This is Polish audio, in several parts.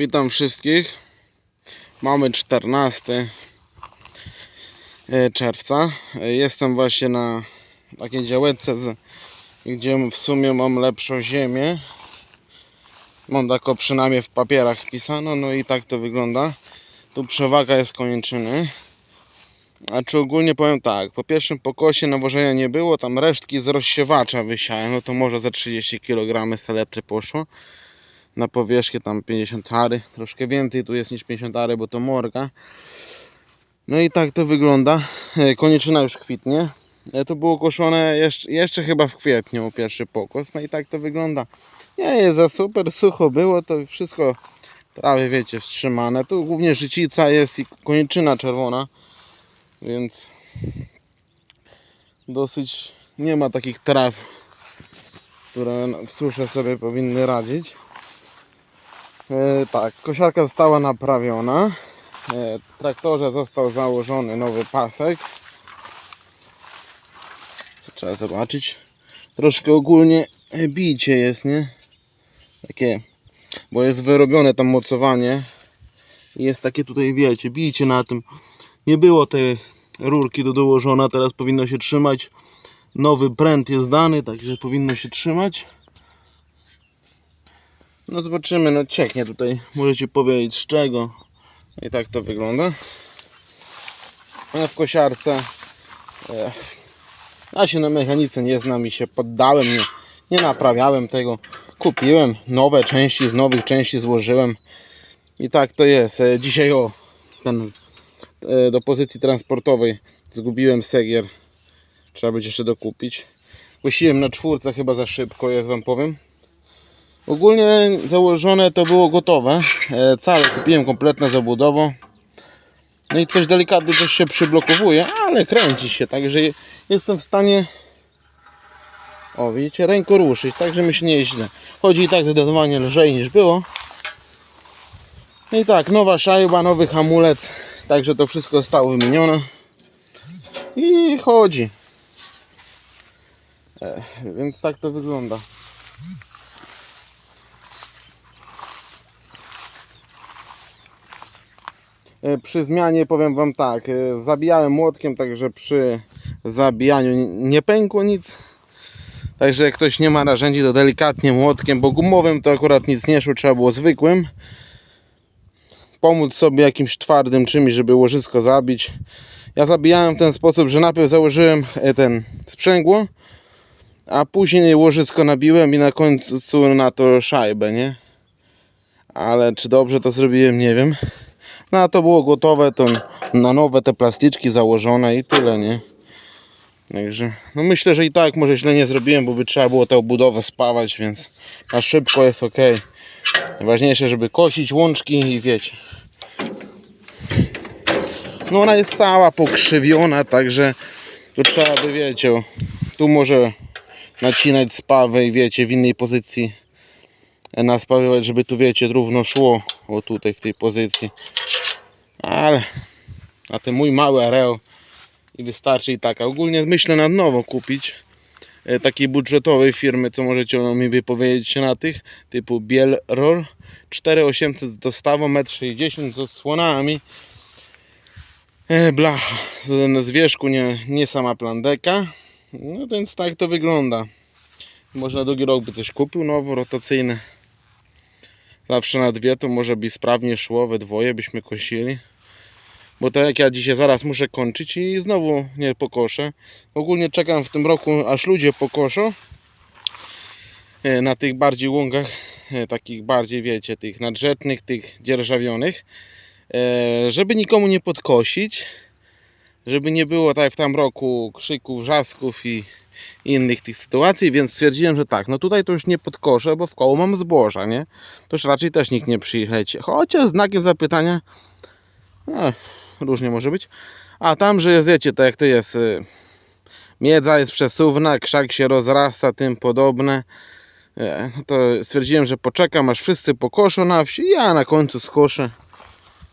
Witam wszystkich. Mamy 14 e, czerwca. E, Jestem właśnie na takiej działeczce, gdzie w sumie mam lepszą ziemię. Mam taką przynajmniej w papierach wpisano, no i tak to wygląda. Tu przewaga jest konieczny. A czy ogólnie powiem tak, po pierwszym pokosie nawożenia nie było, tam resztki z rozsiewacza wysiałem, no to może za 30 kg saletry poszło na powierzchnię tam 50 ary, troszkę więcej tu jest niż 50 ary, bo to morga. No i tak to wygląda. E, Koniczyna już kwitnie. E, To było koszone jeszcze, jeszcze chyba w kwietniu pierwszy pokos. No i tak to wygląda. Nie jest za super, sucho było, to wszystko prawie wiecie wstrzymane. Tu głównie życica jest i koniczyna czerwona, więc dosyć nie ma takich traw, które w susze sobie powinny radzić. E, tak, kosiarka została naprawiona. E, traktorze został założony nowy pasek. Trzeba zobaczyć. Troszkę ogólnie bicie jest, nie? Takie, bo jest wyrobione tam mocowanie. Jest takie tutaj, wiecie, bicie na tym. Nie było tej rurki do dołożona, teraz powinno się trzymać. Nowy pręt jest dany, także powinno się trzymać. No zobaczymy, no cieknie tutaj, możecie powiedzieć z czego. I tak to wygląda. W kosiarce. E, ja się na mechanice nie znam i się poddałem, nie, nie naprawiałem tego. Kupiłem nowe części, z nowych części złożyłem. I tak to jest. E, dzisiaj o, ten e, do pozycji transportowej zgubiłem segier. Trzeba będzie jeszcze dokupić. Kosiłem na czwórce chyba za szybko jest wam powiem. Ogólnie założone to było gotowe. E, całe kupiłem kompletne zabudowo. No i coś delikatnie coś się przyblokowuje, ale kręci się, także jestem w stanie o widzicie, ręką ruszyć, także mi się nie jest źle. Chodzi i tak zdecydowanie lżej niż było. No i tak, nowa szajba, nowy hamulec, także to wszystko zostało wymienione. I chodzi. E, więc tak to wygląda. Przy zmianie powiem Wam tak, e, zabijałem młotkiem, także przy zabijaniu nie pękło nic. Także jak ktoś nie ma narzędzi, to delikatnie młotkiem, bo gumowym to akurat nic nie szło, trzeba było zwykłym. Pomóc sobie jakimś twardym czymś, żeby łożysko zabić. Ja zabijałem w ten sposób, że najpierw założyłem e, ten sprzęgło, a później łożysko nabiłem i na końcu na to szajbę, nie? Ale czy dobrze to zrobiłem, nie wiem. No a to było gotowe, to na nowe te plastyczki założone i tyle, nie? Także, no myślę, że i tak może źle nie zrobiłem, bo by trzeba było tę obudowę spawać, więc na szybko jest ok. Najważniejsze, żeby kosić łączki i wiecie. No ona jest cała pokrzywiona, także to trzeba by, wiecie, tu może nacinać spawę i wiecie, w innej pozycji naspawywać, żeby tu, wiecie, równo szło, o tutaj w tej pozycji. Ale na ten mój mały areał i wystarczy i taka. Ogólnie myślę nad nowo kupić e, takiej budżetowej firmy, co możecie mi wypowiedzieć na tych, typu Bielroll. 4800 z dostawą 1,60 m z osłonami blacha. Z, na zwierzchu, nie, nie sama plandeka. No więc tak to wygląda. Może na drugi rok by coś kupił nowo, rotacyjne zawsze na dwie to może by sprawnie szło, we dwoje byśmy kosili bo tak jak ja dzisiaj zaraz muszę kończyć i znowu nie pokoszę. Ogólnie czekam w tym roku aż ludzie pokoszą. e, Na tych bardziej łąkach, e, takich bardziej wiecie, tych nadrzędnych, tych dzierżawionych. e, Żeby nikomu nie podkosić. Żeby nie było tak jak w tam roku krzyków, wrzasków i innych tych sytuacji, więc stwierdziłem, że tak, no tutaj to już nie podkoszę, bo w koło mam zboża, nie? To już raczej też nikt nie przyjechać. Chociaż znakiem zapytania no, różnie może być. A tam, że jest, wiecie, tak jak to jest. y, Miedza jest przesuwna, krzak się rozrasta, tym podobne. E, No to stwierdziłem, że poczekam aż wszyscy pokoszą na wsi. Ja na końcu skoszę.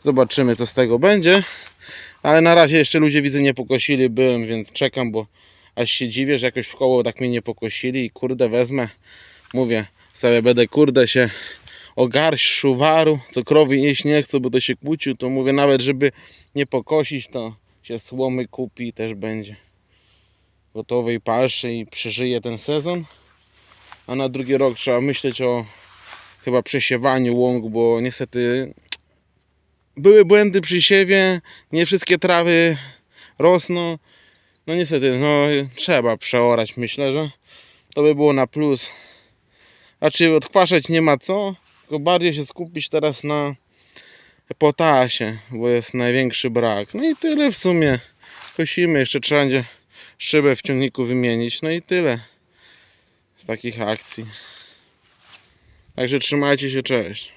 Zobaczymy, co z tego będzie. Ale na razie jeszcze ludzie widzę nie pokosili byłem, więc czekam, bo aż się dziwię, że jakoś w koło tak mnie nie pokosili i kurde wezmę. Mówię, sobie będę kurde się o garść szuwaru, co krowy jeść nie chcą, bo to się kłócił, to mówię nawet, żeby nie pokosić, to się słomy kupi i też będzie gotowej paszy i przeżyje ten sezon. A na drugi rok trzeba myśleć o chyba przesiewaniu łąk, bo niestety były błędy przy siewie, nie wszystkie trawy rosną. No niestety, no trzeba przeorać, myślę, że to by było na plus. A czy odkwaszać nie ma co, tylko bardziej się skupić teraz na potasie, bo jest największy brak. No i tyle w sumie. Kosimy, jeszcze trzeba będzie szybę w ciągniku wymienić. No i tyle z takich akcji. Także trzymajcie się, cześć.